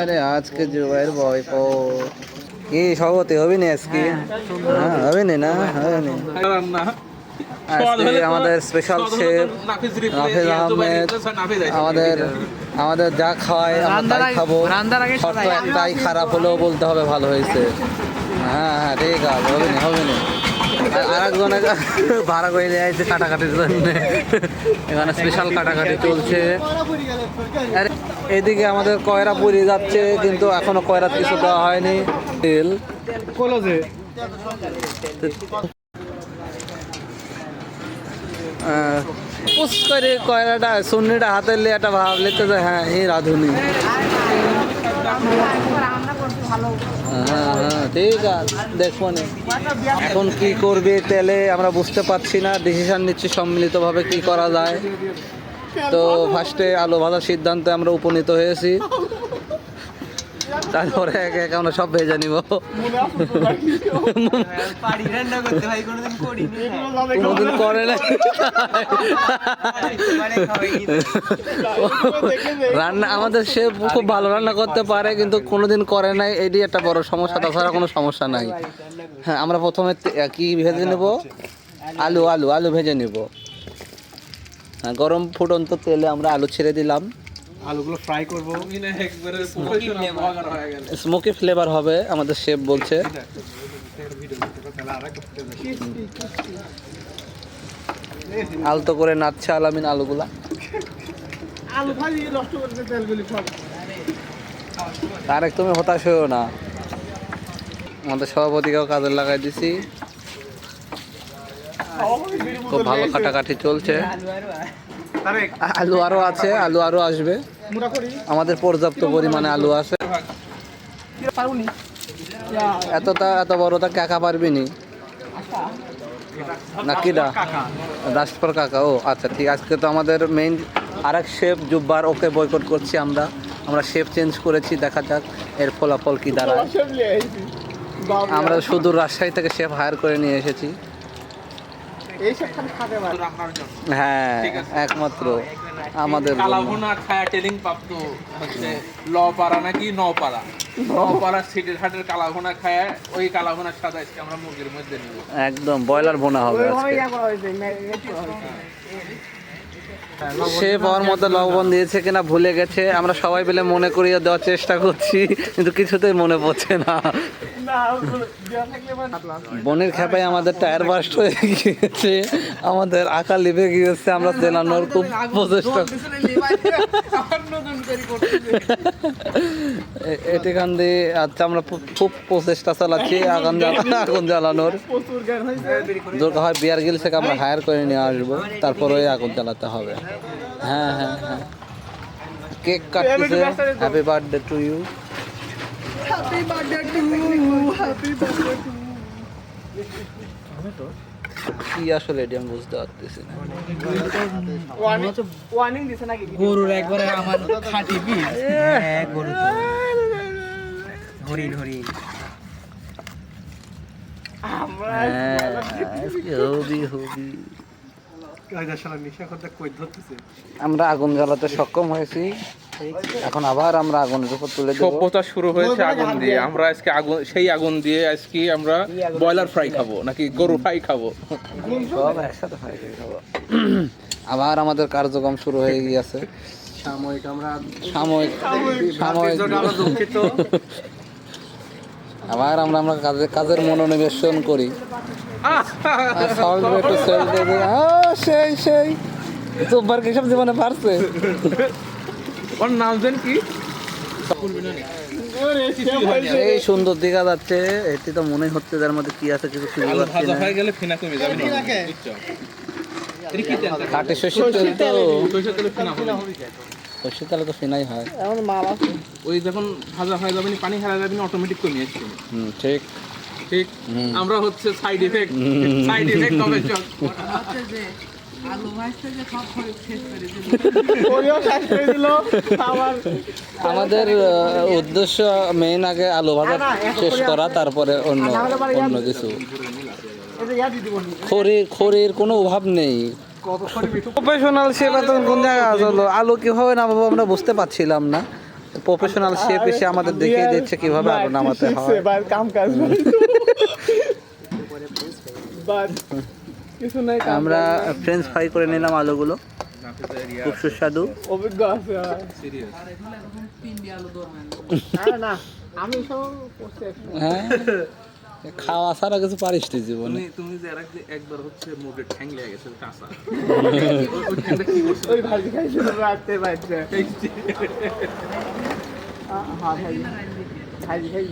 আরে আজকে জুবাইর বয় পো কি সভাপতি হবি না আজকে? হ্যাঁ হবে না না? হবে না। আজকে আমাদের স্পেশাল শেফ নাফিজ আহমেদ আমাদের আমাদের যা খাওয়ায় আমরা তাই খাব। শর্ত একটাই খারাপ হলেও বলতে হবে ভালো হয়েছে। হ্যাঁ হ্যাঁ ঠিক আছে হবে না হবে না। আর একজনে ভাড়া করে নিয়ে আসছে কাটাকাটির জন্য। এখানে স্পেশাল কাটাকাটি চলছে। আর এদিকে আমাদের কয়রা পুরি যাচ্ছে কিন্তু এখনও কয়রা কিছু দেওয়া হয়নি। তেল। আহ, পুস করে কয়রাটা সুন্নিটা হাতে নিয়ে একটা ভাবলে তো যে হ্যাঁ এই রাঁধুনি। হ্যাঁ হ্যাঁ ঠিক আছে দেখব। এখন কি করবে তেলে আমরা বুঝতে পারছি না। ডিসিশন নিচ্ছি সম্মিলিতভাবে কি করা যায়। তো ফার্স্টে আলু ভাজার সিদ্ধান্তে আমরা উপনীত হয়েছি। তারপরে একে একে আমরা সব ভেজে নিব। কোনোদিন করে না রান্না আমাদের সে খুব ভালো রান্না করতে পারে কিন্তু কোনোদিন করে নাই। এটি একটা বড় সমস্যা তাছাড়া কোনো সমস্যা নাই। হ্যাঁ আমরা প্রথমে কি ভেজে নেব? আলু আলু আলু ভেজে নেব। গরম ফুটন্ত তেলে আমরা আলু ছেড়ে দিলাম। আলুগুলো ফ্রাই করব। স্মোকি ফ্লেভার হবে আমাদের শেফ বলছে। আলতো করে নাচছে আলামিন আলুগুলা। আলু ভাজি নষ্ট করতে তেলগুলি সব। তারেক তুমি হতাশ হয়েও না। আমাদের সভাপতিকেও কাজে লাগাই দিছি। খুব ভালো কাটাকাটি চলছে। আলু আরও আছে, আলু আরও আসবে। আমাদের পর্যাপ্ত পরিমাণে আলু আছে। এতটা, এত বড়টা কাকা পারবি নি? না, কিডা? রাজপর কাকা, ও আচ্ছা ঠিক আজকে তো আমাদের মেইন আরেক শেফ জুব্বার, ওকে বয়কট করছি আমরা। আমরা শেফ চেঞ্জ করেছি, দেখা যাক এর ফলাফল কি দাঁড়ায়। আমরা শুধু রাজশাহী থেকে শেফ হায়ার করে নিয়ে এসেছি এইসব খালি খাতে পারে হ্যাঁ একমাত্র আমাদের জন্য। কালাভুনা খায়া টেলিং প্রাপ্ত হচ্ছে ল পাড়া নাকি ন পাড়া ন পাড়া সিটের হাটের কালাভুনা খায়া ওই কালাভুনার স্বাদ আজকে আমরা মুরগির মধ্যে নিব। একদম ব্রয়লার বোনা হবে সে পাওয়ার মতো লবণ দিয়েছে কিনা ভুলে গেছে আমরা সবাই মিলে মনে করিয়ে দেওয়ার চেষ্টা করছি কিন্তু কিছুতেই মনে পড়ছে না। বনের খেপায় আমাদের টায়ার বাস্ট হয়ে গিয়েছে, আমাদের আঁকা লিভে গিয়েছে, আমরা চেনানোর খুব প্রচেষ্টা। এটিখান দিয়ে আচ্ছা আমরা খুব- প্রচেষ্টা চালাচ্ছি আগুন আগুন জ্বালানোর। দরকার হয় বিয়ার গিল থেকে আমরা হায়ার করে নিয়ে আসব, তারপর আগুন জ্বালাতে হবে। হ্যাঁ হ্যাঁ হ্যাঁ। কেক কাটতেছে। হ্যাপি বার্থডে টু ইউ কি আসলে এটি আমি বুঝতে পারতেছি না ওয়ার্নিং দিছে নাকি গরুর একবারে আমার খাঁটি হ্যাঁ গরু তো হরিণ হরিণ হ্যাঁ হবি হবি আমরা আগুন জ্বালাতে সক্ষম হয়েছি। এখন আবার আমরা আগুনের উপর তুলে সভ্যতা শুরু হয়েছে আগুন দিয়ে। আমরা আজকে আগুন সেই আগুন দিয়ে আজকে আমরা ব্রয়লার ফ্রাই খাব নাকি গরু ফ্রাই খাব? সব একসাথে ফ্রাই খাব। আবার আমাদের কার্যক্রম শুরু হয়ে গিয়েছে। সাময়িক আমরা সাময়িক সাময়িক দুঃখিত। আবার আমরা আমরা কাজে কাজের মনোনিবেশন করি। আর সবাই মিলে একটু সেল দিয়ে দিই। আহ, সেই সেই। তোবার কি সব জীবনে পারছে ওর নাম জান কি? এই সুন্দর দিঘা যাচ্ছে। এটি তো মনে হচ্ছে যার মধ্যে কি আছে কিছু খুঁজে পাচ্ছি না। হয়ে গেলে ফিনা কমে যাবে। না বুঝছ? এটা তেল? কাটে শস্যের তেল তো। সরিষার তেলে। ফিনা হবে। শস্যের তেলে তো ফিনাই হয়। ওই যখন ভাজা হয়ে যাবে পানি হারা যাবে অটোমেটিক কমে আসছে হুম ঠিক। ঠিক? আমরা হচ্ছে সাইড ইফেক্ট সাইড আবার আমাদের উদ্দেশ্য মেইন আগে আলু ভাজা শেষ করা তারপরে অন্য অন্য কিছু। খড়ির খড়ির কোনো অভাব নেই। প্রফেশনাল সেবা তো কোন জায়গায় আলু কি হবে আমরা বুঝতে পারছিলাম না। প্রফেশনাল শেফ এসে আমাদের দেখিয়ে দিচ্ছে কীভাবে আলু নামাতে হয়। কাম কাজ বাদ কিছু নাই আমরা ফ্রেঞ্চ ফ্রাই করে নিলাম আলুগুলো। খুব সুস্বাদু। অভিজ্ঞ আছে আর। সিরিয়াস না না আমি সব হ্যাঁ? খাওয়া ছাড়া কিছু পারিস তুই জীবনে। তুমি যে একবার হচ্ছে মুরগির ঠ্যাং লেগে গেছে কাঁচা। ওই- ভাজি বাচ্চা। হ্যাঁ ভাজি খাই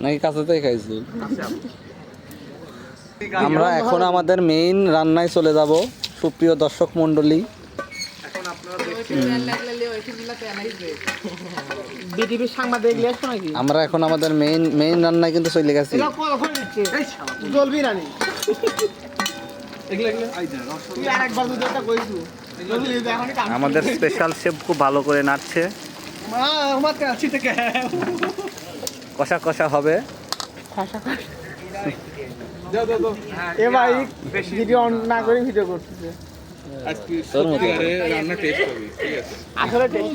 নাকি কাছেতেই খাইছি? আমরা এখন আমাদের মেইন রান্নায় চলে যাব সুপ্রিয় দর্শক মণ্ডলী। লিয়ে আসছো নাকি আমরা এখন আমাদের মেইন মেইন রান্নায় কিন্তু চলে গেছি। জলবি রানি আমাদের স্পেশাল শেফ খুব ভালো করে নাচছে মা আমার কাছে থেকে কষা কষা হবে। এ ভাই ভিডিও অন না করে ভিডিও করতেছে। আজকে সত্যিকারে রান্না টেস্ট হবে ঠিক আছে? আসলে টেস্ট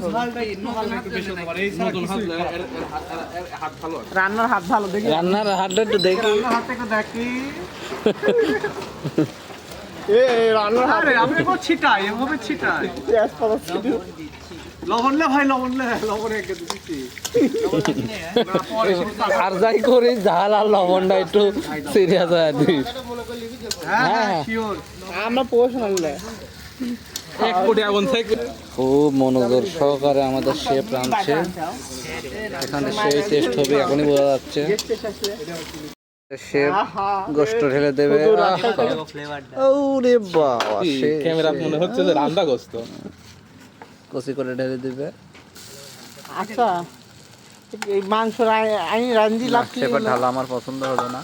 নতুন হাত এর- এর- এর হাত- এর- এর হাত ভালো রান্নার হাত ভালো দেখি। রান্নার হাতটা একটু দেখি। রান্নার হাত থেকে দেখি। এ এ, রান্নার হাত আমি কো ছিটাই এভাবে ছিটাই। পেঁয়াজ পাতা ছিটি। লবণ লে ভাই লবণ লে লবণ একে দিচ্ছি। আর যাই করি ঝাল আর লবণটা একটু সিরিয়াস হয়ে দিস হ্যাঁ হ্যাঁ। হ্যাঁ শিওর আমরা প্রফেশনাল এক কোটি আগুন থেকে। খুব মনোযোগ সহকারে আমাদের শেফ রাঁধছে এখানে সেই টেস্ট হবে এখনই বোঝা যাচ্ছে। গোস্ত ঢেলে দেবে। ওরে বাবা সে ক্যামেরা মনে হচ্ছে যে রান্দা গোস্ত কষি করে ঢেলে দিবে। আচ্ছা এই মাংস রান্ধি ঢালা আমার পছন্দ হলো না।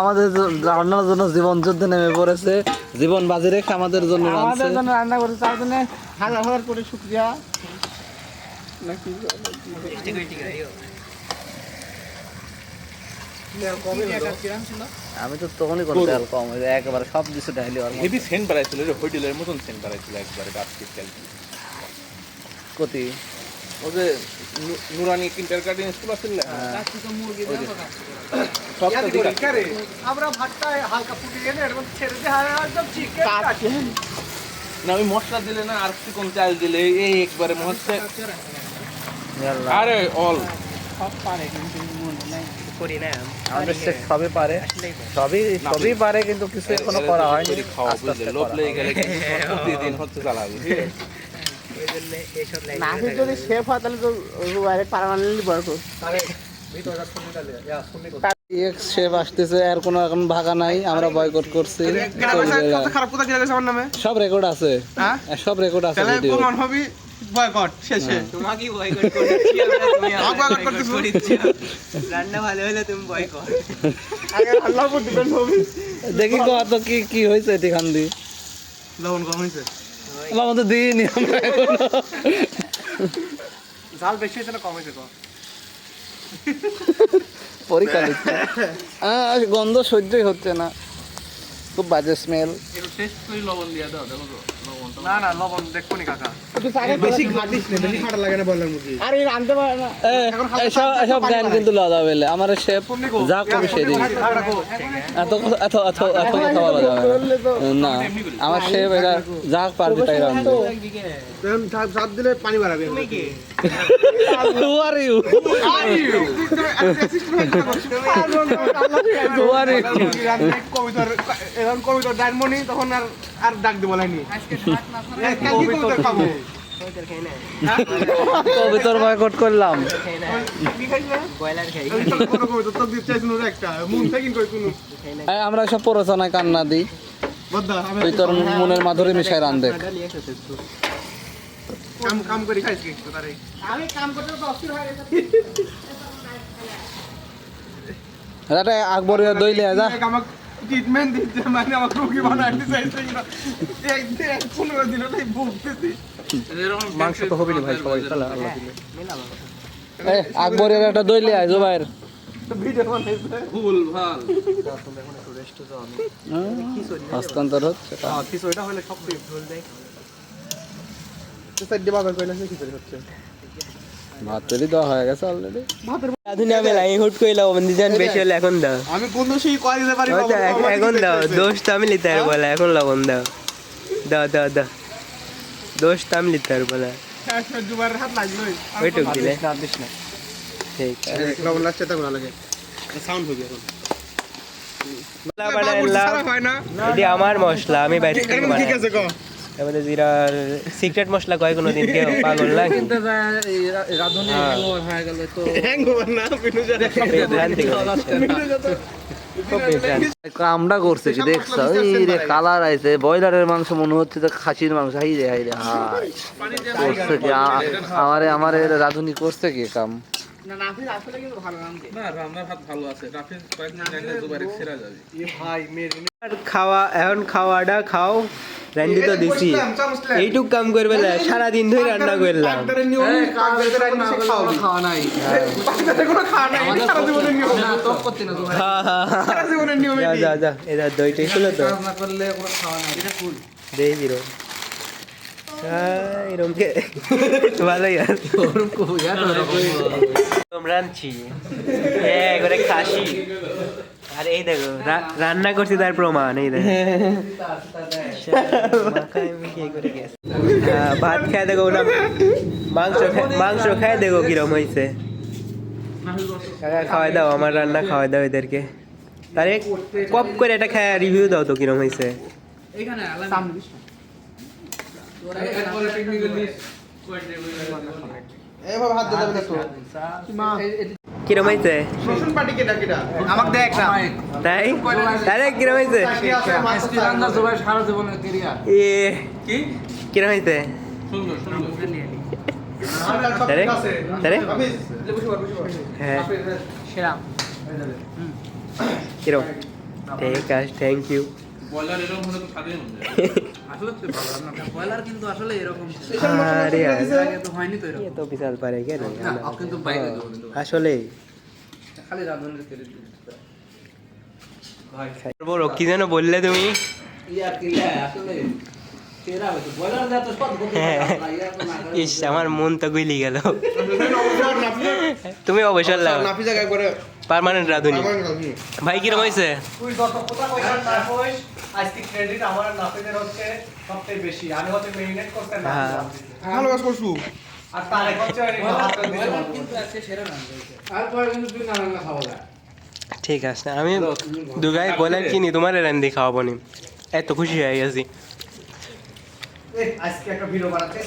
আমাদের রান্নার জন্য জীবন যুদ্ধে নেমে পড়েছে। জীবন বাজি রেখে আমাদের জন্য আমাদের জন্য রান্না করতে তার জন্য হাজার হাজার করে শুক্রিয়া। নাকি? আমি তো তখনই করতে আর কম একেবারে সব কিছু ঢাইলি আর হেভি সেন্ট বাড়াইছিল রে হোটেলের মতন সেন্ট বাড়াইছিল একবারে গাছকে কতি ও যে নুরানি কিন্টার স্কুল আছে না? কাটছে। না ওই মশলা দিলে না আর চিকন চাল দিলে এই একবারে মনে হচ্ছে আরে অল। সব পারে কিন্তু। মনে নাই আমাদের শেফ সবই পারে সবই সবই পারে কিন্তু কিছু এখনও করা হয়নি আস্তে আস্তে লোভ লেগে গেলে প্রতিদিন হচ্ছে চালাবে যদি শেফ হয় তাহলে তো বাইরে পারমানেন্টলি বড় শেফ আসতেছে আর কোনো এখন ভাগা নাই আমরা বয়কট করছি চলবে না। খারাপ কথা গেছে আমার নামে সব রেকর্ড আছে হ্যাঁ? সব রেকর্ড আছে ভিডিও বয়কট শেষে তোমাকে বয়কট করেছি আমরা তুমি boycott করতেছো? রান্না ভালো হলে তুমি বয়কট। আগে আল্লাহর উপর ডিপেন্ড হবে। দেখি কত কি কি হয়েছে এখান দিয়ে লবণ কম হয়েছে। আমার তো দিইনি আমরা এখনও। ঝাল বেশি হয়েছে না কম হয়েছে কম পরীক্ষা দিচ্ছে আহ, গন্ধ সহ্যই হচ্ছে না। খুব বাজে স্মেল করে লবণ দিয়ে দাও দেখো না না লবণ দেখব নি কাকা। বেশি খাটিস না বেশি খাটা লাগে না বললাম মুরগি আর এই রাঁধতে পারে না। এসব এসব জ্ঞান কিন্তু লদা বেলে। আমার শেফ যা করি সেদিন। এত এত এত এত কথা বলা যাবে না। না আমার শেফ এটা যা পারবে তাই সাত দিলে পানি বাড়াবে কবিতার ডায়মনি তখন আর আর ডাক দিব লাইনি কবিতর বয়কট করলাম। মুন আমরা সব প্ররোচনায় কান্না দিই। তুই তোর মনের মাধুরী মিশাই রান্ধে কাম কাম করে খাইছি আমি কাম করতে অস্থির হয়ে গেছে। এটা দইলে যা। ট্রিটমেন্ট দিতে মানে আমাকে রোগী বানাইতে চাইছে না একদিন এক পনেরো দিন ওটাই ভুগতেছি মাংস তো হবেনি ভাই সবাই তাহলে আল্লাহ দিলে আকবরের একটা দইলে আয় জুবাইর হস্তান্তর হচ্ছে তা। খিচুড়িটা হলে সব ঝোল দেয় সাইডে দেওয়া হয়ে গেছে অলরেডি আমি লাই হুট কইলা বেশি হলে এখন দাও। আমি কোন কয় দিতে পারি এখন দাও দোষ তো আমি লিতে আর বলে এখন লবণ দাও। দাও দাও দাও। দোষ তো আমি লিতে আর বলে দুবার হাত লাগলোই ওইটুক দিলে। ঠিক লবণ লাগছে তা লাগে। সাউন্ড হবে এখন মশলা বানাইলাম না। এটি আমার মশলা আমি বাইরে থেকে এবারে জিরা সিক্রেট মশলা কয় কোনোদিন কেউ পাগল না? রাধুনি হয়ে। গেল তো না বিনু যা। কামটা করছে কি দেখছ? এই রে কালার আইছে ব্রয়লারের মাংস মনে হচ্ছে তো খাসির মাংস। হাই রে হাই রে হাই। করছে কি? আমারে আমারে রাধুনি করছে কি কাম? না রান্নার হাত ভালো আছে। রাফিজ কয়েকদিন জানলে দুবারে সেরা যাবে। ভাই মেরে আর খাওয়া এখন খাওয়াটা খাও রান্দি তো দিছি। এইটুক কাম করবে না সারাদিন ধরে রান্না করলাম। ডাক্তারের নিয়ম ডাক্তারের আইন সে খাওয়াবি খাওয়া নাই। ডাক্তারের কোনো খাওয়া নাই এটা সারা জীবনের নিয়ম। হা, হা, হা। সারা যা যা যা এটা দইটাই ছিল তো। না ভালোই আছে রাঁধছি হ্যাঁ করে খাসি আর এই দেখো রান্না করছি তার প্রমাণ এই দেখো ভাত খায় দেখো না মাংস মাংস খায় দেখো কিরম হয়েছে কাকা খাওয়াই দাও আমার রান্না খাওয়াই দাও এদেরকে তারে কপ করে এটা খায় রিভিউ দাও তো কিরম হয়েছে এভাবে হাত দিতে হবে কিরম হয়েছে রসুন পাটি কেটা কেটা আমাকে দেখ না তাই তারে? কিরম হয়েছে চাকরি আছে সারা জীবনের ক্রিয়া এ কি কিরম? হয়েছে সুন্দর সুন্দর হ্যাঁ ঠিক আছে থ্যাংক ইউ বয়লার এরকম হলে তো স্বাধীন হয়ে। আসলে তো ভালো রান্না ব্রয়লার কিন্তু আসলে এরকম আরে আগে তো হয়নি তো এরকম। এ তো বিশাল পারে কেন না কিন্তু বাইরে দেবো আসলে। খালি রাধুনির ক্রেডিট বড় কি যেন বললে তুমি? হ্যাঁ। ইস আমার মন তো গুলি গেল। তুমি অবসর করে পার্মানেন্ট রাধুনি। ভাই কিরম হয়েছে? তুই যত কথা কইছাস না কইস আজকে ক্রেডিট আমার নাফিদের হচ্ছে সবচেয়ে বেশি। আমি হচ্ছে মেরিনেট করতে না হ্যাঁ। ভালো কাজ করছু। আর তারে হচ্ছে ব্রয়লার পারব। কিন্তু আজকে সেরা হয়েছে আর পরে কিন্তু তুই না খাওয়া যায়। ঠিক আছে আমি দুগাই বলে কিনি তোমার রান্দি খাওয়াবো নি। এত খুশি হয়ে গেছি। আজকে একটা ভিডিও বানাচ্ছি